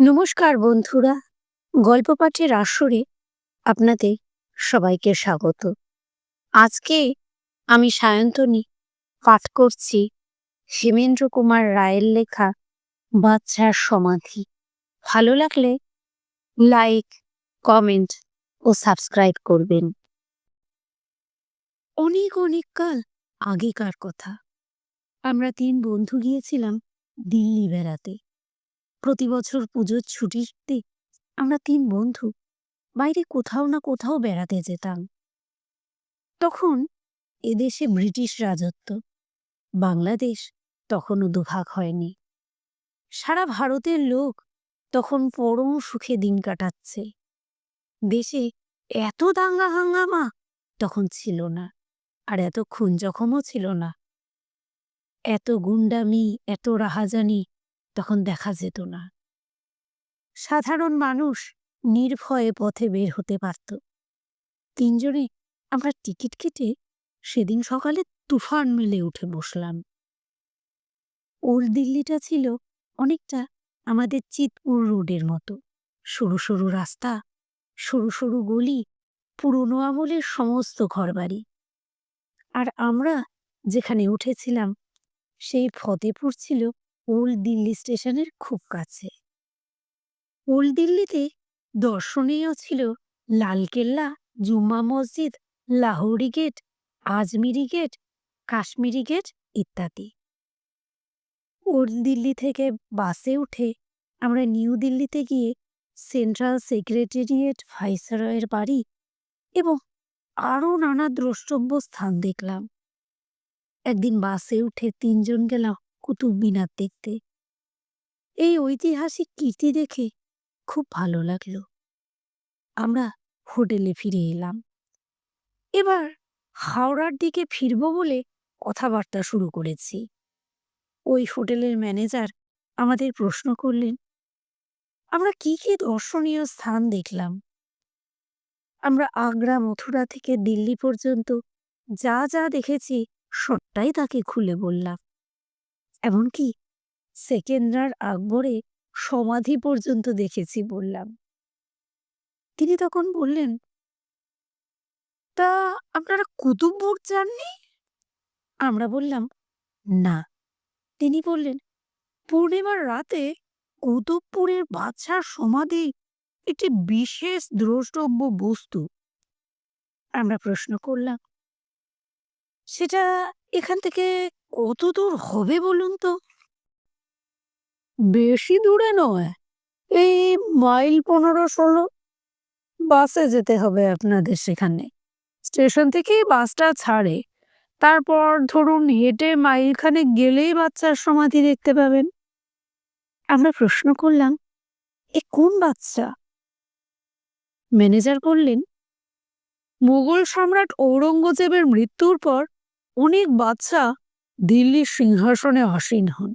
নমস্কার বন্ধুরা, গল্প পাঠের আসরে আপনাদের সবাইকে স্বাগত। আজকে আমি সায়ন্তনী পাঠ করছি হেমেন্দ্র কুমার রায়ের লেখা বাচ্চার সমাধি। ভালো লাগলে লাইক কমেন্ট ও সাবস্ক্রাইব করবেন। অনেক অনেক কাল আগেকার কথা। আমরা তিন বন্ধু গিয়েছিলাম দিল্লি বেড়াতে। প্রতি বছর পুজোর ছুটিতে আমরা তিন বন্ধু বাইরে কোথাও না কোথাও বেড়াতে যেতাম। তখন এদেশে ব্রিটিশ রাজত্ব, বাংলাদেশ তখনও দুভাগ হয়নি। সারা ভারতের লোক তখন পরম সুখে দিন কাটাচ্ছে। দেশে এত দাঙ্গা হাঙ্গামা তখন ছিল না আর এত খুন জখমও ছিল না। এত গুন্ডামি, এত রাহাজানি তখন দেখা যেত না। সাধারণ মানুষ নির্ভয়ে পথে বের হতে পারত। তিনজনে আমরা টিকিট কেটে সেদিন সকালে তুফান মেলে উঠে বসলাম। ওল্ড দিল্লিটা ছিল অনেকটা আমাদের চিতপুর রোডের মতো। সরু সরু রাস্তা, সরু সরু গলি, পুরনো আমলের সমস্ত ঘরবাড়ি। আর আমরা যেখানে উঠেছিলাম, সেই ফতেপুর ছিল ওল্ড দিল্লি স্টেশনের খুব কাছে। ওল্ড দিল্লিতে দর্শনীয় ছিল Lal Qila, Jumma Masjid, Lahori gate, Ajmeri gate, Kashmiri gate ইত্যাদি। ওল্ড দিল্লি থেকে বাসে উঠে আমরা নিউ দিল্লিতে গিয়ে সেন্ট্রাল সেক্রেটারিয়েট ভাইসরয়ের বাড়ি এবং আরও নানা দ্রষ্টব্য স্থান দেখলাম। একদিন বাসে উঠে তিনজন গেলাম। কুতুব মিনার দেখতে। এই ঐতিহাসিক কীর্তি দেখে খুব ভালো লাগল। আমরা হোটেলে ফিরে এলাম। এবার হাওড়ার দিকে ফিরব বলে কথাবার্তা শুরু করেছি। ওই হোটেলের ম্যানেজার আমাদের প্রশ্ন করলেন, আমরা কি কি দর্শনীয় স্থান দেখলাম? আমরা আগ্রা, মথুরা থেকে দিল্লি পর্যন্ত যা যা দেখেছি সবটাই তাকে খুলে বললাম। এমনকি সেকেন্দ্রার আকবরে সমাধি পর্যন্ত দেখেছি বললাম। তিনি তখন বললেন, তা আপনারা কুতুবপুর যাননি আমরা বললাম, না। তিনি বললেন, পূর্ণিমার রাতে কুতুবপুরের বাদশার সমাধি একটি বিশেষ দ্রষ্টব্য বস্তু। আমরা প্রশ্ন করলাম, সেটা এখান থেকে কত দূর হবে বলুন তো? বেশি দূরে নয়। এই মাইল পনেরো ষোলো বাসে যেতে হবে আপনাদের সেখানে। স্টেশন থেকেই বাসটা ছাড়ে। তারপর ধরুন হেঁটে মাইলখানে গেলেই বাচ্চার সমাধি দেখতে পাবেন। আমরা প্রশ্ন করলাম, এ কোন বাচ্চা? ম্যানেজার বললেন, মুঘল সম্রাট ঔরঙ্গজেবের মৃত্যুর পর অনেক বাচ্চা দিল্লির সিংহাসনে আসীন হন।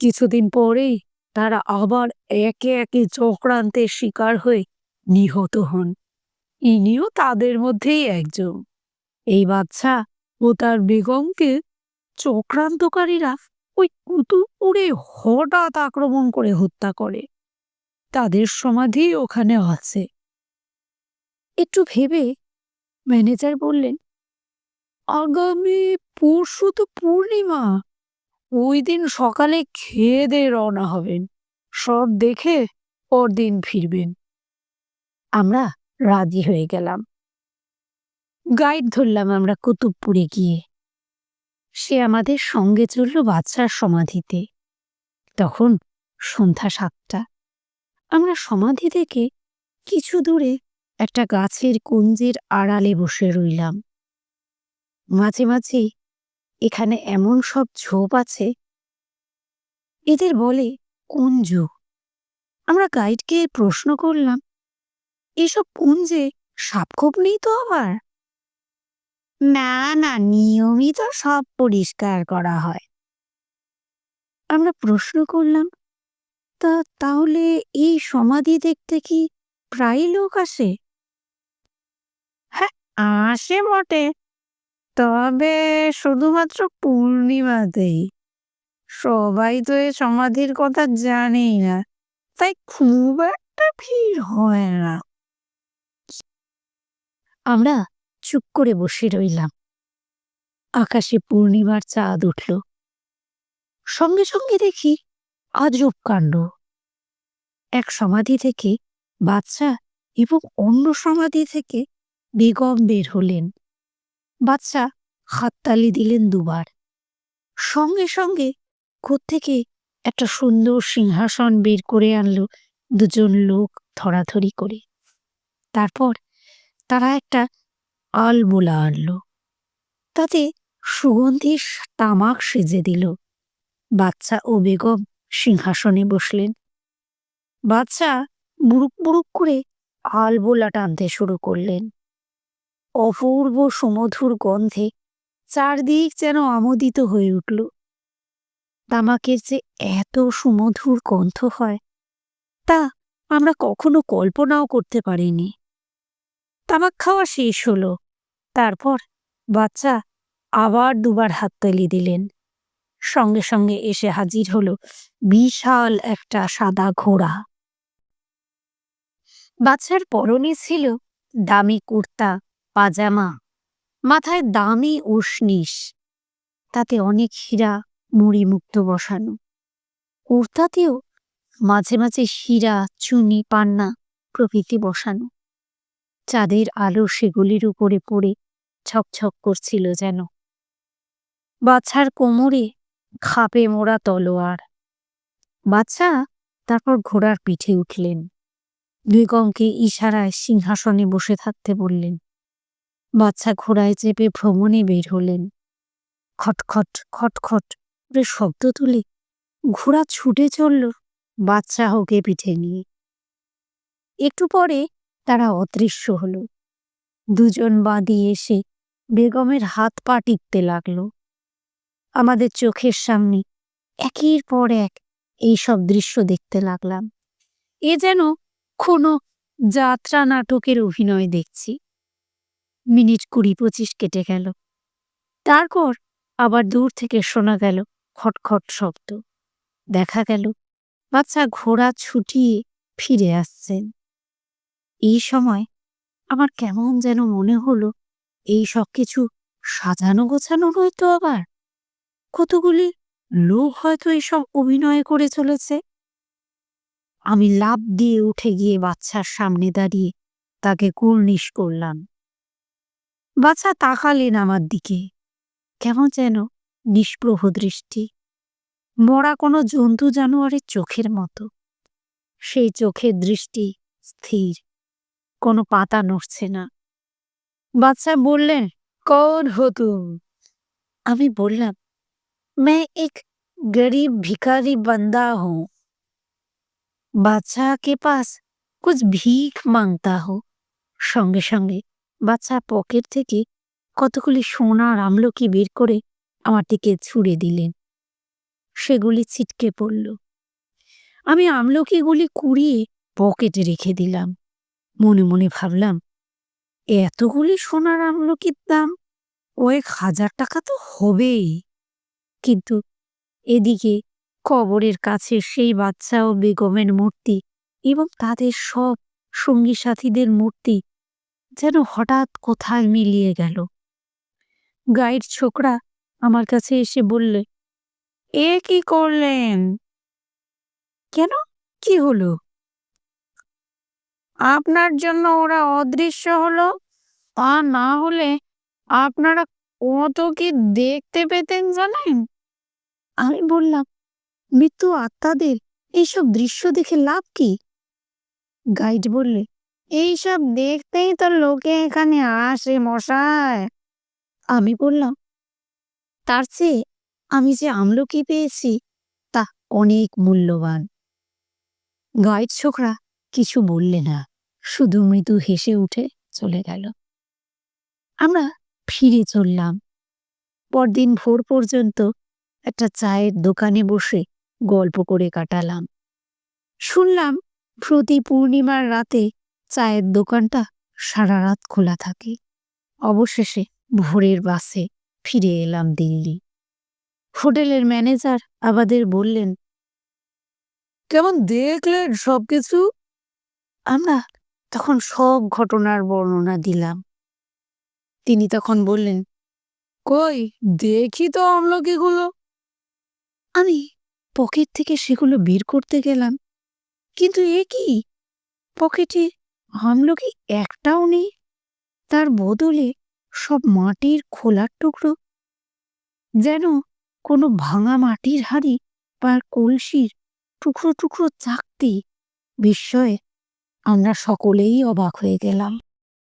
কিছুদিন পরেই তারা আবার একে একে চক্রান্তের শিকার হয়ে নিহত হন। ইনিও তাদের মধ্যেই একজন। এই বাচ্চা ও তার বেগমকে চক্রান্তকারীরা ওই কুতুবপুরে হঠাৎ আক্রমণ করে হত্যা করে। তাদের সমাধি ওখানে আছে। একটু ভেবে ম্যানেজার বললেন আগামী পরশু তো পূর্ণিমা। ওই দিন সকালে খেয়ে দিয়ে রওনা হবেন। সব দেখে পরদিন ফিরবেন। আমরা রাজি হয়ে গেলাম। গাইড ধরলাম আমরা কুতুবপুরে গিয়ে। সে আমাদের সঙ্গে চলল বাচ্চার সমাধিতে। তখন সন্ধ্যা সাতটা। আমরা সমাধি থেকে কিছু দূরে একটা গাছের কুঞ্জের আড়ালে বসে রইলাম। মাঝে মাঝে এখানে এমন সব ঝোপ আছে। এদের বলে কুঞ্জ আমরা গাইডকে প্রশ্ন করলাম, এসব কুঞ্জে সাপখোপ নেই তো আবার? না না, নিয়মিত সব পরিষ্কার করা হয়। আমরা প্রশ্ন করলাম, তা তাহলে এই সমাধি দেখতে কি প্রায় লোক আসে? হ্যাঁ আসে বটে। তবে শুধুমাত্র পূর্ণিমাতেই সবাই তো এ সমাধির কথা জানেই না, তাই খুব একটা ভিড় হয় না। আমরা চুপ করে বসে রইলাম। আকাশে পূর্ণিমার চাঁদ উঠল। সঙ্গে সঙ্গে দেখি আজব কাণ্ড। এক সমাধি থেকে বাচ্চা এবং অন্য সমাধি থেকে বেগম বের হলেন। বাচ্চা হাততালি দিলেন দুবার। সঙ্গে সঙ্গে কোত্থেকে একটা সুন্দর সিংহাসন বের করে আনলো দুজন লোক ধরাধরি করে। তারপর তারা একটা আলবোলা আনলো। তাতে সুগন্ধি তামাক সেজে দিল। বাচ্চা ও বেগম সিংহাসনে বসলেন। বাচ্চা বুড়ুক বুড়ুক করে আলবোলা টানতে শুরু করলেন। অপূর্ব সুমধুর গন্ধে চারদিক যেন আমোদিত হয়ে উঠল। তামাকের যে এত সুমধুর গন্ধ হয়, তা আমরা কখনো কল্পনাও করতে পারিনি। তামাক খাওয়া শেষ হলো, তারপর বাচ্চা আবার দুবার হাততালি দিলেন। সঙ্গে সঙ্গে এসে হাজির হলো বিশাল একটা সাদা ঘোড়া। বাচ্চার পরনে ছিল দামি কুর্তা পাজামা। মাথায় দামি উষ্ণিস তাতে অনেক হীরা মুড়ি মুক্ত বসানো। কুর্তাতেও মাঝে মাঝে হীরা, চুনি, পান্না প্রভৃতি বসানো। চাঁদের আলো সেগুলির উপরে পড়ে ছকছক করছিল যেন। বাচ্চার কোমরে খাপে মোড়া তলোয়ার। বাচ্চা তারপর ঘোড়ার পিঠে উঠলেন। বেগমকে ইশারায় সিংহাসনে বসে থাকতে বললেন বাচ্চা ঘোড়ায় চেপে ভ্রমণে বের হলেন। খটখট খটখট করে শব্দ তুলে ঘোড়া ছুটে চলল বাচ্চা হোকে পিঠে নিয়ে। একটু পরে তারা অদৃশ্য হলো। দুজন বাঁধি এসে বেগমের হাত পা টিপতে লাগল। আমাদের চোখের সামনে একের পর এক এই সব দৃশ্য দেখতে লাগলাম। এ যেন কোনো যাত্রা নাটকের অভিনয় দেখছি। মিনিট কুড়ি পঁচিশ কেটে গেল। তারপর আবার দূর থেকে শোনা গেল খটখট শব্দ। দেখা গেল বাচ্চা ঘোড়া ছুটিয়ে ফিরে আসছেন এই সময় আমার কেমন যেন মনে হলো, এই সব কিছু সাজানো গোছানো হয়তো আবার? কতগুলি লোক হয়তো এসব অভিনয় করে চলেছে। আমি লাভ দিয়ে উঠে গিয়ে বাচ্চার সামনে দাঁড়িয়ে তাকে কুর্নিশ করলাম। বাচ্চা তাকালেন আমার দিকে কেমন যেন নিষ্প্রভ দৃষ্টি মরা কোনো জন্তু জানোয়ারের চোখের মতো সেই চোখের দৃষ্টি স্থির কোনো পাতা নড়ছে না বাচ্চা বললেন কৌন হো তুম আমি বললাম मैं एक गरीब भिखारी बंदा हूं বাচ্চা কে পাস কুছ ভিক মাংতা হো সঙ্গে সঙ্গে বাচ্চা পকেট থেকে কতগুলি সোনার আমলকি বের করে আমার দিকে ছুঁড়ে দিলেন। সেগুলি ছিটকে পড়ল। আমি আমলকিগুলি কুড়িয়ে পকেটে রেখে দিলাম। মনে মনে ভাবলাম, এতগুলি সোনার আমলকির দাম কয়েক হাজার টাকা তো হবেই। কিন্তু এদিকে কবরের কাছে সেই বাচ্চা ও বেগমের মূর্তি এবং তাদের সব সঙ্গী সাথীদের মূর্তি যেন হঠাৎ কোথায় মিলিয়ে গেল। গাইড ছোকরা আমার কাছে এসে বললে, এ কি করলেন? কেন? কি হলো? আপনার জন্য ওরা অদৃশ্য হলো। তা না হলে আপনারা কত কি দেখতে পেতেন জানেন? আমি বললাম, মৃত্যু আত্মাদের এইসব দৃশ্য দেখে লাভ কি? গাইড বললে এইসব দেখতেই তো লোকে এখানে আসে মশায় আমি বললাম, তার চেয়ে আমি যে আমলকি পেয়েছি, তা অনেক মূল্যবান। গাইড ছোকরা কিছু বললে না, শুধু মৃদু হেসে উঠে চলে গেল। আমরা ফিরে চললাম। পরদিন ভোর পর্যন্ত একটা চায়ের দোকানে বসে গল্প করে কাটালাম। শুনলাম, প্রতি পূর্ণিমার রাতে চায়ের দোকানটা সারা রাত খোলা থাকে। অবশেষে ভোরের বাসে ফিরে এলাম দিল্লি। হোটেলের ম্যানেজার আমাদের বললেন কেমন দেখলেন সবকিছু? আমরা তখন সব ঘটনার বর্ণনা দিলাম। তিনি তখন বললেন কই দেখি তো আমলকিগুলো। আমি পকেট থেকে সেগুলো বের করতে গেলাম কিন্তু এ কি? পকেটে আমলকি একটাও নেই। তার বদলে সব মাটির খোলার টুকরো। যেন কোনো ভাঙা মাটির হাড়ি বা কলসির টুকরো টুকরো চাকতি বিস্ময়ে আমরা সকলেই অবাক হয়ে গেলাম।